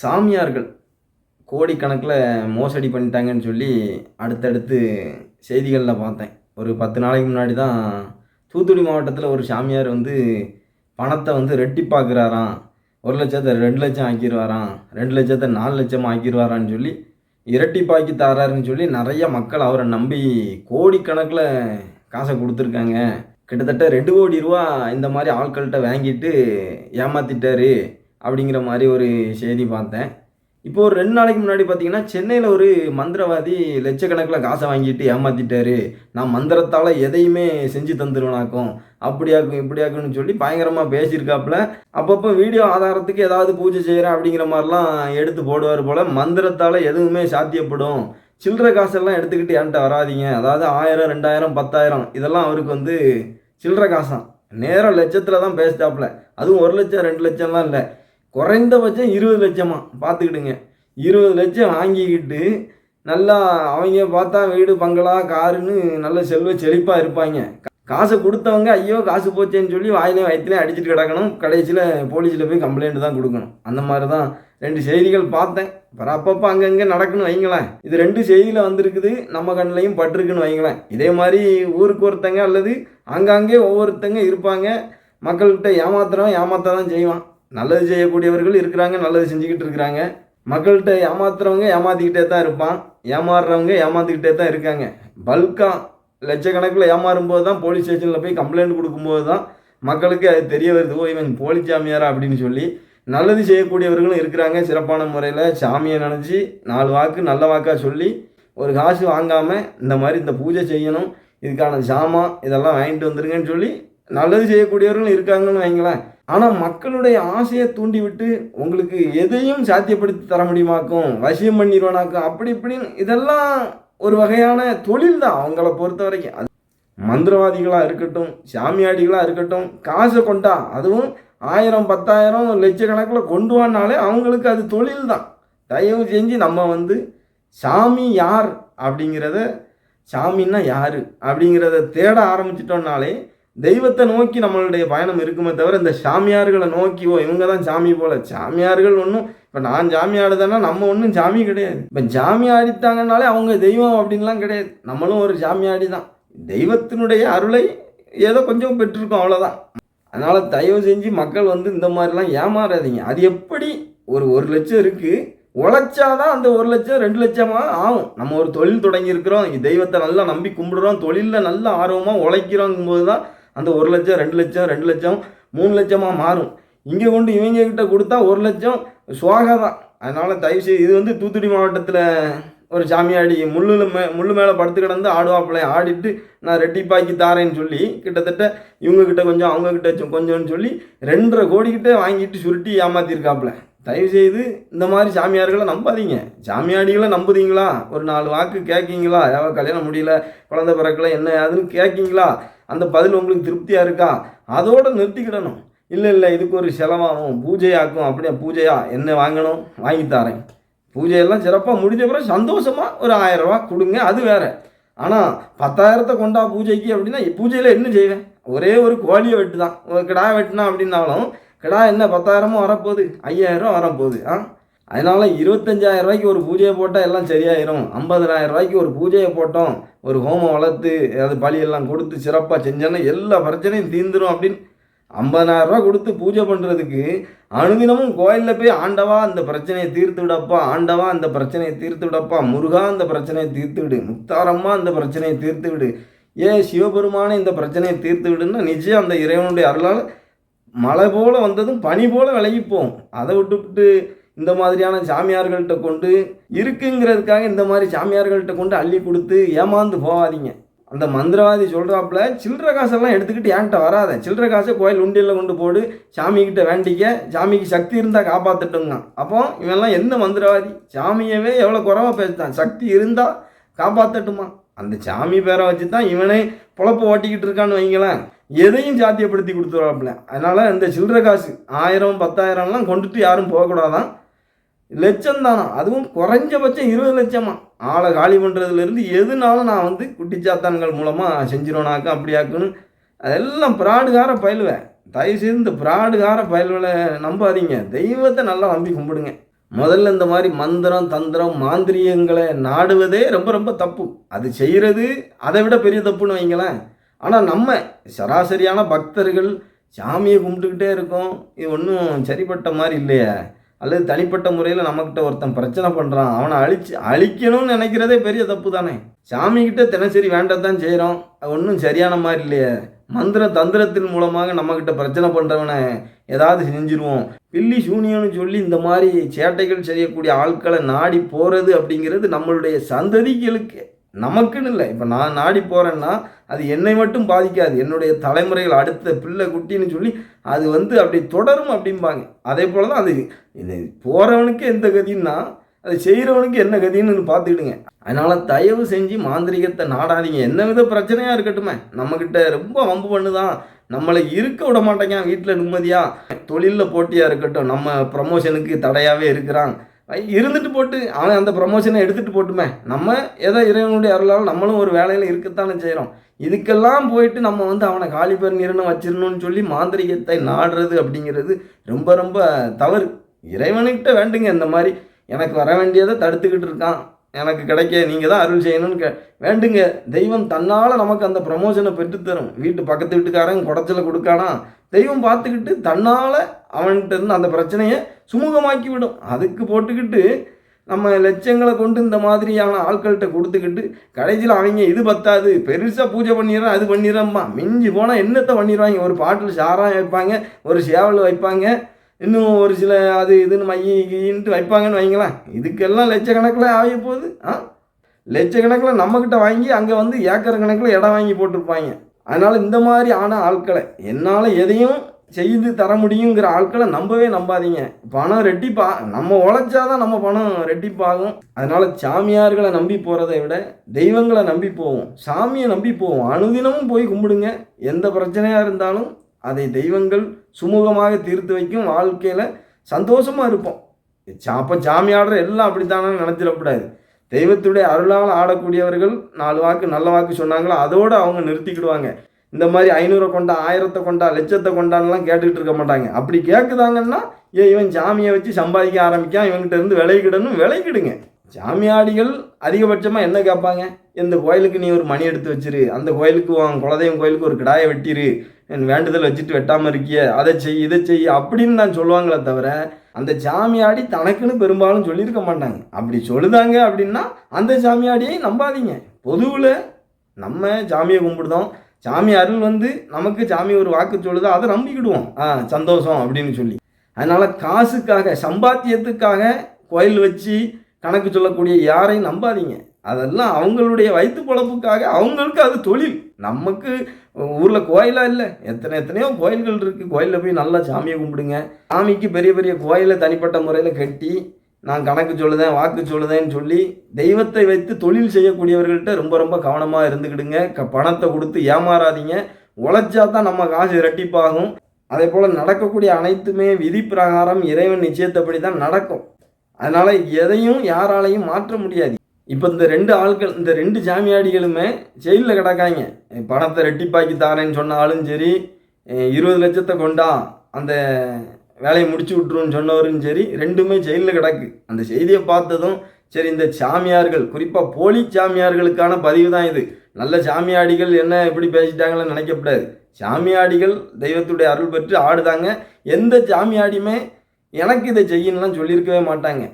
சாமியார்கள் கோடிக்கணக்கில் மோசடி பண்ணிட்டாங்கன்னு சொல்லி அடுத்தடுத்து செய்திகளில் பார்த்தேன். ஒரு பத்து நாளைக்கு முன்னாடி தான் தூத்துக்குடி மாவட்டத்தில் ஒரு சாமியார் வந்து பணத்தை வந்து ரெட்டிப்பாக்குறாராம். ஒரு லட்சத்தை ரெண்டு லட்சம் ஆக்கிடுவாராம். ரெண்டு லட்சத்தை நாலு லட்சம் ஆக்கிடுவாரான்னு சொல்லி இரட்டிப்பாக்கி தராருன்னு சொல்லி நிறைய மக்கள் அவரை நம்பி கோடிக்கணக்கில் காசை கொடுத்துருக்காங்க. கிட்டத்தட்ட ரெண்டு கோடி ரூபா இந்த மாதிரி ஆட்கள்கிட்ட வாங்கிட்டு ஏமாத்திட்டாரு. அப்படிங்கிற மாதிரி ஒரு செய்தி பார்த்தேன். இப்போ ஒரு ரெண்டு நாளைக்கு முன்னாடி பார்த்தீங்கன்னா சென்னையில் ஒரு மந்திரவாதி லட்சக்கணக்கில் காசை வாங்கிட்டு ஏமாத்திட்டாரு. நான் மந்திரத்தால் எதையுமே செஞ்சு தந்துருவேனாக்கும் அப்படியாக்கும் இப்படியாக்குன்னு சொல்லி பயங்கரமாக பேசியிருக்காப்புல. அப்பப்போ வீடியோ ஆதாரத்துக்கு ஏதாவது பூஜை செய்கிறேன் அப்படிங்கிற மாதிரிலாம் எடுத்து போடுவார் போல் மந்திரத்தால் எதுவுமே சாத்தியப்படும். சில்லற காசெல்லாம் எடுத்துக்கிட்டு என்கிட்ட வராதீங்க. அதாவது ஆயிரம் ரெண்டாயிரம் பத்தாயிரம் இதெல்லாம் அவருக்கு வந்து சில்லற காசாம். நேரம் லட்சத்தில் தான் பேசிட்டாப்புல. அதுவும் ஒரு லட்சம் ரெண்டு லட்சம்லாம் இல்லை. குறைந்தபட்சம் இருபது லட்சமாக பார்த்துக்கிடுங்க. இருபது லட்சம் வாங்கிக்கிட்டு நல்லா அவங்க பார்த்தா வீடு பங்களா காருன்னு நல்ல செல்வ செழிப்பாக இருப்பாங்க. காசை கொடுத்தவங்க ஐயோ காசு போச்சேன்னு சொல்லி வாயிலையும் வயிற்றுலையும் அடிச்சுட்டு கிடக்கணும். கடைசியில் போலீஸில் போய் கம்ப்ளைண்ட் தான் கொடுக்கணும். அந்த மாதிரி தான் ரெண்டு செய்திகள் பார்த்தேன். அப்புறம் அப்பப்போ அங்கங்கே நடக்குன்னு வைங்களேன். இது ரெண்டு செய்தியில் வந்திருக்குது. நம்ம கண்ணிலையும் பட்டிருக்குன்னு வைங்களேன். இதே மாதிரி ஊருக்கு ஒருத்தங்க அல்லது அங்கங்கே ஒவ்வொருத்தங்க இருப்பாங்க. மக்கள்கிட்ட ஏமாத்துறவன் ஏமாத்த தான் செய்வான். நல்லது செய்யக்கூடியவர்கள் இருக்கிறாங்க நல்லது செஞ்சுக்கிட்டு இருக்கிறாங்க. மக்கள்கிட்ட ஏமாத்துறவங்க ஏமாத்திக்கிட்டே தான் இருப்பான். ஏமாறுறவங்க ஏமாத்திக்கிட்டே தான் இருக்காங்க. பல்காக லட்சக்கணக்கில் ஏமாறும் போது தான் போலீஸ் ஸ்டேஷனில் போய் கம்ப்ளைண்ட் கொடுக்கும்போது தான் மக்களுக்கு அது தெரிய வருது. ஓ இவன் போலி சாமியாரா அப்படின்னு சொல்லி. நல்லது செய்யக்கூடியவர்களும் இருக்கிறாங்க சிறப்பான முறையில். சாமியை நினச்சி நாலு வாக்கு நல்ல வாக்காக சொல்லி ஒரு காசு வாங்காமல் இந்த மாதிரி இந்த பூஜை செய்யணும். இதுக்கான சாமான் இதெல்லாம் வாங்கிட்டு வந்துருங்கன்னு சொல்லி நல்லது செய்யக்கூடியவர்களும் இருக்காங்கன்னு வைங்களேன். ஆனால் மக்களுடைய ஆசையை தூண்டிவிட்டு உங்களுக்கு எதையும் சாத்தியப்படுத்தி தர முடியுமாக்கும் வசியம் பண்ணிடுவானாக்கும் அப்படி இப்படின்னு இதெல்லாம் ஒரு வகையான தொழில் தான் அவங்கள பொறுத்த வரைக்கும். அது மந்திரவாதிகளாக இருக்கட்டும் சாமியாடிகளாக இருக்கட்டும் காசை கொண்டா அதுவும் ஆயிரம் பத்தாயிரம் லட்சக்கணக்கில் கொண்டு வானாலே அவங்களுக்கு அது தொழில் தான் தயவு செஞ்சு நம்ம வந்து சாமி யார் அப்படிங்கிறத சாமின்னா யார் அப்படிங்கிறத தேட ஆரம்பிச்சிட்டோம்னாலே தெய்வத்தை நோக்கி நம்மளுடைய பயணம் இருக்குமே தவிர இந்த சாமியார்களை நோக்கி ஓ இவங்க தான் சாமி போல. சாமியார்கள் ஒன்றும் இப்போ நான் ஜாமி ஆடுதேன்னா நம்ம ஒன்றும் ஜாமி கிடையாது. இப்போ ஜாமி ஆடித்தாங்கனாலே அவங்க தெய்வம் அப்படின்லாம் கிடையாது. நம்மளும் ஒரு சாமியாடி தான் தெய்வத்தினுடைய அருளை ஏதோ கொஞ்சம் பெற்றிருக்கோம் அவ்வளோதான் அதனால் தயவு செஞ்சு மக்கள் வந்து இந்த மாதிரிலாம் ஏமாறாதீங்க. அது எப்படி ஒரு ஒரு லட்சம் இருக்குது உழைச்சாதான் அந்த ஒரு லட்சம் ரெண்டு லட்சமாக ஆகும். நம்ம ஒரு தொழில் தொடங்கியிருக்கிறோம் தெய்வத்தை நல்லா நம்பி கும்பிடுறோம் தொழிலில் நல்லா ஆர்வமாக உழைக்கிறோங்கும்போது தான் அந்த ஒரு லட்சம் ரெண்டு லட்சம் ரெண்டு லட்சம் மூணு லட்சமாக மாறும். இங்கே கொண்டு இவங்க கிட்ட கொடுத்தா ஒரு லட்சம் சுவாகா தான். அதனால் தயவுசெய்து இது வந்து தூத்துக்குடி மாவட்டத்தில் ஒரு சாமியாடி முள்ளில் மே முள்ளு மேலே படுத்து கிடந்து ஆடுவாப்பிள்ளை ஆடிட்டு நான் ரெட்டிப்பாக்கி தாரேன்னு சொல்லி கிட்டத்தட்ட இவங்கக்கிட்ட கொஞ்சம் அவங்கக்கிட்ட கொஞ்சம்னு சொல்லி ரெண்டரை கோடிக்கிட்டே வாங்கிட்டு சுருட்டி ஏமாத்திருக்காப்புல. தயவுசெய்து இந்த மாதிரி சாமியார்களை நம்பாதீங்க. சாமியாடிகளை நம்புதீங்களா? ஒரு நாலு வாக்கு கேட்கீங்களா யாராவது கல்யாணம் முடியல குழந்தை பிறக்கல என்ன ஏதுன்னு கேட்கீங்களா அந்த பதில் உங்களுக்கு திருப்தியாக இருக்கா? அதோடு நிறுத்திக்கிடணும். இல்லை இல்லை இதுக்கு ஒரு செலவாகும். பூஜையாக்கும். அப்படியே? பூஜையா? என்ன வாங்கணும்? வாங்கி தரேன். பூஜையெல்லாம் சிறப்பாக முடிஞ்ச பிறகு சந்தோஷமாக ஒரு ஆயிரம் ரூபா கொடுங்க. அது வேறு. ஆனால் பத்தாயிரத்தை கொண்டா பூஜைக்கு அப்படின்னா பூஜையில் என்ன செய்வேன்? ஒரே ஒரு கோழியை வெட்டு தான் ஒரு கிடா வெட்டினா அப்படின்னாலும் கிடா என்ன பத்தாயிரமும் வரப்போகுது. ஐயாயிரம் வரப்போகுது ஆ? அதனால் இருபத்தஞ்சாயிரம் ரூபாய்க்கு ஒரு பூஜையை போட்டால் எல்லாம் சரியாயிரும். ஐம்பதனாயிரம் ரூபாய்க்கு ஒரு பூஜையை போட்டோம். ஒரு ஹோமம் வளர்த்து அது பழியெல்லாம் கொடுத்து சிறப்பாக செஞ்சோன்னா எல்லா பிரச்சனையும் தீந்துடும் அப்படின்னு ஐம்பதனாயிரம் ரூபா கொடுத்து பூஜை பண்ணுறதுக்கு அனுதினமும் கோயிலில் போய் ஆண்டவா அந்த பிரச்சனையை தீர்த்து விடப்பா ஆண்டவா அந்த பிரச்சனையை தீர்த்து விடப்பா முருகா அந்த பிரச்சனையை தீர்த்து விடு முத்தாரம்மா அந்த பிரச்சனையை தீர்த்து விடு. ஏன் சிவபெருமானை இந்த பிரச்சனையை தீர்த்து விடுன்னா நிச்சயம் அந்த இறைவனுடைய அருளால் மழை போல் வந்ததும் பனி போல் விலகிப்போம். அதை விட்டுவிட்டு இந்த மாதிரியான ஜாமியார்கள்ட்ட கொண்டு இருக்குங்கிறதுக்காக இந்த மாதிரி ஜாமியார்கள்ட்ட கொண்டு அள்ளி கொடுத்து ஏமாந்து போகாதீங்க. அந்த மந்திரவாதி சொல்கிறாப்புல சில்லற காசெல்லாம் எடுத்துக்கிட்டு என்கிட்ட வராத. சில்லற காசை கோயில் உண்டியில் கொண்டு போடு. சாமிக்கிட்ட வேண்டிக்க. சாமிக்கு சக்தி இருந்தால் காப்பாற்றட்டுங்க அப்போ இவெல்லாம் எந்த மந்திரவாதி? சாமியவே எவ்வளோ குறவா பேசுதான். சக்தி இருந்தால் காப்பாற்றட்டுமா அந்த சாமி பேரை வச்சு தான் இவனே பொழப்பு ஓட்டிக்கிட்டு இருக்கான்னு வைங்களேன். எதையும் சாத்தியப்படுத்தி கொடுத்துருவாப்புல. அதனால் இந்த சில்லற காசு ஆயிரம் பத்தாயிரம்லாம் கொண்டுட்டு யாரும் போகக்கூடாதான். லட்சம் தானா அதுவும் குறைஞ்சபட்சம் இருபது லட்சமா? ஆளை காலி பண்ணுறதுலேருந்து எதுனாலும் நான் வந்து குட்டிச்சாத்தான்கள் மூலமாக செஞ்சிருவேனாக்கா அப்படியாக்குன்னு அதெல்லாம் பிராடுகார பயிலுவேன். தயவுசெய்து இந்த பிராடுகார பயில்களை நம்பாதீங்க. தெய்வத்தை நல்லா நம்பி கும்பிடுங்க. முதல்ல இந்த மாதிரி மந்திரம் தந்திரம் மாந்திரியங்களை நாடுவதே ரொம்ப ரொம்ப தப்பு. அது செய்கிறது அதை விட பெரிய தப்புன்னு வைங்களேன். ஆனால் நம்ம சராசரியான பக்தர்கள் சாமியை கும்பிட்டுக்கிட்டே இருக்கோம். இது ஒன்றும் சரிப்பட்ட மாதிரி இல்லையே. அல்லது தனிப்பட்ட முறையில் நம்மக்கிட்ட ஒருத்தன் பிரச்சனை பண்ணுறான் அவனை அழிச்சு அழிக்கணும்னு நினைக்கிறதே பெரிய தப்பு தானே? சாமிக்கிட்ட தினசரி வேண்டத்தான் செய்கிறோம் ஒன்றும் சரியான மாதிரி இல்லையே. மந்திர தந்திரத்தின் மூலமாக நம்மக்கிட்ட பிரச்சனை பண்ணுறவனை ஏதாவது செஞ்சிருவோம். பில்லி சூனியம்னு சொல்லி இந்த மாதிரி சேட்டைகள் செய்யக்கூடிய ஆட்களை நாடி போகிறது அப்படிங்கிறது நம்மளுடைய சந்ததிகளுக்கு நமக்குன்னு இல்லை. இப்போ நான் நாடி போகிறேன்னா அது என்னை மட்டும் பாதிக்காது. என்னுடைய தலைமுறைகள் அடுத்த பிள்ளை குட்டின்னு சொல்லி அது வந்து அப்படி தொடரும் அப்படிம்பாங்க. அதே போல் தான் அது இது போகிறவனுக்கு எந்த கதின்னா அது செய்கிறவனுக்கு என்ன கதின்னு பார்த்துக்கிடுங்க. அதனால் தயவு செஞ்சு மாந்திரிகத்தை நாடாதீங்க. என்ன வித பிரச்சனையாக இருக்கட்டுமே. நம்மக்கிட்ட ரொம்ப வம்பு பண்ணுதான். நம்மளை இருக்க விட மாட்டேங்க வீட்டில் நிம்மதியாக தொழிலில் போட்டியாக இருக்கட்டும். நம்ம ப்ரமோஷனுக்கு தடையாகவே இருக்கிறான். இருந்துட்டு போட்டு அவன் அந்த ப்ரமோஷனை எடுத்துகிட்டு போட்டுமே. நம்ம ஏதோ இறைவனுடைய அருளால் நம்மளும் ஒரு வேலையில் இருக்கத்தானே செய்கிறோம் இதுக்கெல்லாம் போயிட்டு நம்ம வந்து அவனை காலி பேர் நிறுவனம் வச்சிடணும்னு சொல்லி மாந்திரிகத்தை நாடுறது அப்படிங்கிறது ரொம்ப ரொம்ப தவறு. இறைவனுக்கிட்ட வேண்டுங்க இந்த மாதிரி. எனக்கு வர வேண்டியதை தடுத்துக்கிட்டு இருக்கான். எனக்கு கிடைக்க நீங்கள் தான் அருள் செய்யணும்னு கே வேண்டுங்க. தெய்வம் தன்னால் நமக்கு அந்த ப்ரமோஷனை பெற்றுத்தரும். வீட்டு பக்கத்து வீட்டுக்காரன் குடச்சல கொடுக்கானா? தெய்வம் பார்த்துக்கிட்டு தன்னால் அவன்கிட்ட இருந்து அந்த பிரச்சனையை சுமூகமாக்கி விடும் அதுக்கு போட்டுக்கிட்டு நம்ம லட்சங்களை கொண்டு இந்த மாதிரியான ஆட்கள்கிட்ட கொடுத்துக்கிட்டு கடைசியில் அவங்க இது பத்தாது பெருசாக பூஜை பண்ணிடுறான் அது பண்ணிடுறோம்மா. மிஞ்சி போனால் என்னத்தை பண்ணிடுவாங்க? ஒரு பாட்டில் சாராயம் வைப்பாங்க ஒரு சேவல் வைப்பாங்க. இன்னும் ஒரு சில அது இதுன்னு மையின்ட்டு வைப்பாங்கன்னு வைங்களேன். இதுக்கெல்லாம் லட்சக்கணக்கில் ஆகிய போகுது ஆ? லட்சக்கணக்கில் நம்மக்கிட்ட வாங்கி அங்கே வந்து ஏக்கர் கணக்கில் இடம் வாங்கி போட்டிருப்பாங்க. அதனால் இந்த மாதிரி ஆன ஆட்களை என்னால் எதையும் செய்து தர முடியுங்கிற ஆட்களை நம்பவே நம்பாதீங்க. பணம் ரெட்டிப்பா நம்ம உழைச்சாதான் நம்ம பணம் ரெட்டிப்பாகும். அதனால் சாமியார்களை நம்பி போகிறதை விட தெய்வங்களை நம்பி போவோம். சாமியை நம்பி போவோம். அனுதினமும் போய் கும்பிடுங்க. எந்த பிரச்சனையாக இருந்தாலும் அதை தெய்வங்கள் சுமூகமாக தீர்த்து வைக்கும் வாழ்க்கையில் சந்தோஷமாக இருப்போம். அப்போ ஜாமி ஆடுற எல்லாம் அப்படித்தானே நினச்சிடக்கூடாது. தெய்வத்துடைய அருளால் ஆடக்கூடியவர்கள் நாலு வாக்கு நல்ல வாக்கு சொன்னாங்களோ அதோடு அவங்க நிறுத்திக்கிடுவாங்க. இந்த மாதிரி ஐநூறை கொண்டா ஆயிரத்தை கொண்டா லட்சத்தை கொண்டான்லாம் கேட்டுக்கிட்டு இருக்க மாட்டாங்க. அப்படி கேட்குதாங்கன்னா ஏ இவன் ஜாமியை வச்சு சம்பாதிக்க ஆரம்பிக்கான் இவங்ககிட்ட இருந்து விளையிடணும் விளையிடுங்க ஜாமியாடிகள் அதிகபட்சமாக என்ன கேட்பாங்க? இந்த கோயிலுக்கு நீ ஒரு மணி எடுத்து வச்சிரு. அந்த கோயிலுக்கு உன் குலதெய்வம் கோயிலுக்கு ஒரு கிடாயை வெட்டிரு. என் வேண்டுதல் வச்சுட்டு வெட்டாமல் இருக்கிய அதை செய் இதை செய் அப்படின்னு நான் சொல்லுவாங்களே தவிர அந்த சாமியாடி தனக்குன்னு பெரும்பாலும் சொல்லியிருக்க மாட்டாங்க. அப்படி சொல்லுதாங்க அப்படின்னா அந்த சாமியாடியை நம்பாதீங்க. பொதுவில் நம்ம சாமியை கும்பிடுதோம் சாமி அருள் வந்து நமக்கு சாமி ஒரு வாக்கு சொல்லுதோ அதை நம்பிக்கிடுவோம். ஆ சந்தோஷம் அப்படின்னு சொல்லி. அதனால் காசுக்காக சம்பாத்தியத்துக்காக கோயில் வச்சு கணக்கு சொல்லக்கூடிய யாரையும் நம்பாதீங்க. அதெல்லாம் அவங்களுடைய வயிற்று பொழப்புக்காக அவங்களுக்கு அது தொழில். நமக்கு ஊரில் கோயிலாக இல்லை. எத்தனை எத்தனையோ கோயில்கள் இருக்குது கோயிலில் போய் நல்லா சாமியை கும்பிடுங்க. சாமிக்கு பெரிய பெரிய கோயிலை தனிப்பட்ட முறையில் கட்டி நான் கணக்கு சொல்லுதேன் வாக்கு சொல்லுதேன்னு சொல்லி தெய்வத்தை வைத்து தொழில் செய்யக்கூடியவர்கள்ட்ட ரொம்ப ரொம்ப கவனமாக இருந்துக்கிடுங்க. க பணத்தை கொடுத்து ஏமாறாதீங்க. உழைச்சா தான் நம்ம காசு இரட்டிப்பாகும். அதே போல் நடக்கக்கூடிய அனைத்துமே விதி பிரகாரம் இறைவன் நிச்சயத்தப்படி தான் நடக்கும். அதனால் எதையும் யாராலையும் மாற்ற முடியாது. இப்போ இந்த ரெண்டு ஆட்கள் இந்த ரெண்டு ஜாமியாடிகளுமே ஜெயிலில் கிடக்காங்க பணத்தை ரெட்டிப்பாக்கி தாரேன்னு சொன்ன ஆளும் சரி இருபது லட்சத்தை கொண்டா அந்த வேலையை முடிச்சு விட்ருன்னு சொன்னவரும் சரி ரெண்டுமே ஜெயிலில் கிடக்கு. அந்த செய்தியை பார்த்ததும் சரி இந்த சாமியார்கள் குறிப்பாக போலி சாமியார்களுக்கான பதிவு தான் இது. நல்ல சாமியாடிகள் என்ன எப்படி பேசிட்டாங்கன்னு நினைக்கக்கூடாது சாமியாடிகள் தெய்வத்துடைய அருள் பெற்று ஆடுதாங்க. எந்த சாமியாடியுமே எனக்கு இதை செய்யணும்லாம் சொல்லியிருக்கவே மாட்டாங்க.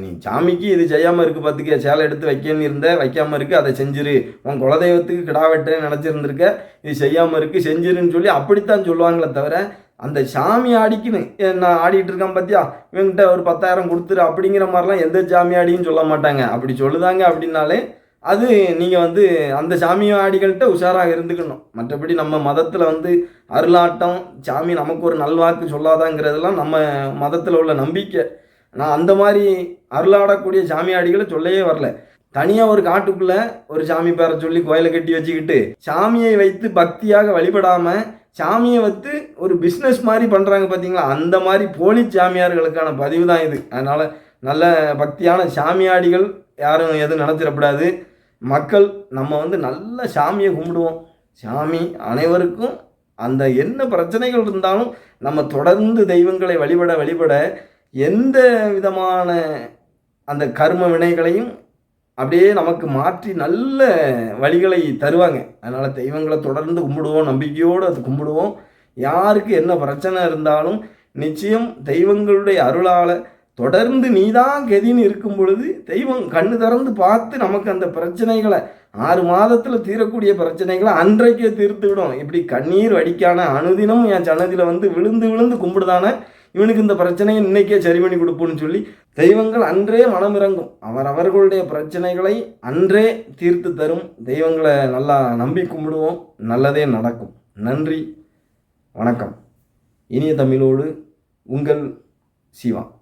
நீ சாமிக்கு இது செய்யாமல் இருக்கு பார்த்துக்க சேலை எடுத்து வைக்கன்னு இருந்த வைக்காமல் இருக்கு அதை செஞ்சிரு. உன் குலதெய்வத்துக்கு கிடா வெட்டுறேன்னு நினச்சிருந்துருக்க இது செய்யாமல் இருக்கு செஞ்சிருன்னு சொல்லி அப்படித்தான் சொல்லுவாங்களே தவிர அந்த சாமி ஆடிக்குன்னு நான் ஆடிட்டு இருக்கான் பார்த்தியா இவங்ககிட்ட ஒரு பத்தாயிரம் கொடுத்துரு அப்படிங்கிற மாதிரிலாம் எந்த சாமி ஆடியும் சொல்ல மாட்டாங்க. அப்படி சொல்லுதாங்க அப்படின்னாலே அது நீங்கள் வந்து அந்த சாமி ஆடிகள்கிட்ட உஷாராக இருந்துக்கணும். மற்றபடி நம்ம மதத்தில் வந்து அருளாட்டம் சாமி நமக்கு ஒரு நல்வாக்கு சொல்லாதாங்கிறதெல்லாம் நம்ம மதத்தில் உள்ள நம்பிக்கை. நான் அந்த மாதிரி அருளாடக்கூடிய சாமியாடிகளை சொல்லவே வரல. தனியாக ஒரு காட்டுக்குள்ளே ஒரு சாமி பேரை சொல்லி கோயிலை கட்டி வச்சுக்கிட்டு சாமியை வைத்து பக்தியாக வழிபடாமல் சாமியை வைத்து ஒரு பிஸ்னஸ் மாதிரி பண்ணுறாங்க பார்த்தீங்களா அந்த மாதிரி போலி சாமியார்களுக்கான பதிவு தான் இது. அதனால் நல்ல பக்தியான சாமியாடிகள் யாரும் எதுவும் நினச்சிடக்கூடாது மக்கள் நம்ம வந்து நல்ல சாமியை கும்பிடுவோம். சாமி அனைவருக்கும் அந்த என்ன பிரச்சனைகள் இருந்தாலும் நம்ம தொடர்ந்து தெய்வங்களை வழிபட வழிபட எந்த விதமான அந்த கர்ம வினைகளையும் அப்படியே நமக்கு மாற்றி நல்ல வழிகளை தருவாங்க. அதனால் தெய்வங்களை தொடர்ந்து கும்பிடுவோம் நம்பிக்கையோடு அது கும்பிடுவோம். யாருக்கு என்ன பிரச்சனை இருந்தாலும் நிச்சயம் தெய்வங்களுடைய அருளால் தொடர்ந்து நீதான் கெதின்னு இருக்கும் பொழுது தெய்வம் கண்ணு திறந்து பார்த்து நமக்கு அந்த பிரச்சனைகளை ஆறு மாதத்தில் தீரக்கூடிய பிரச்சனைகளை அன்றைக்கே தீர்த்து விடும் இப்படி கண்ணீர் வடிக்கான அனுதினம் என் சன்னதியில் வந்து விழுந்து விழுந்து கும்பிடுதானே இவனுக்கு இந்த பிரச்சனையை இன்னைக்கே சரி பண்ணி கொடுப்போம்னு சொல்லி தெய்வங்கள் அன்றே மனமிறங்கும். அவர் அவர்களுடைய பிரச்சனைகளை அன்றே தீர்த்து தரும் தெய்வங்களை நல்லா நம்பி கும்பிடுவோம். நல்லதே நடக்கும். நன்றி. வணக்கம். இனிய தமிழோடு உங்கள் சிவா.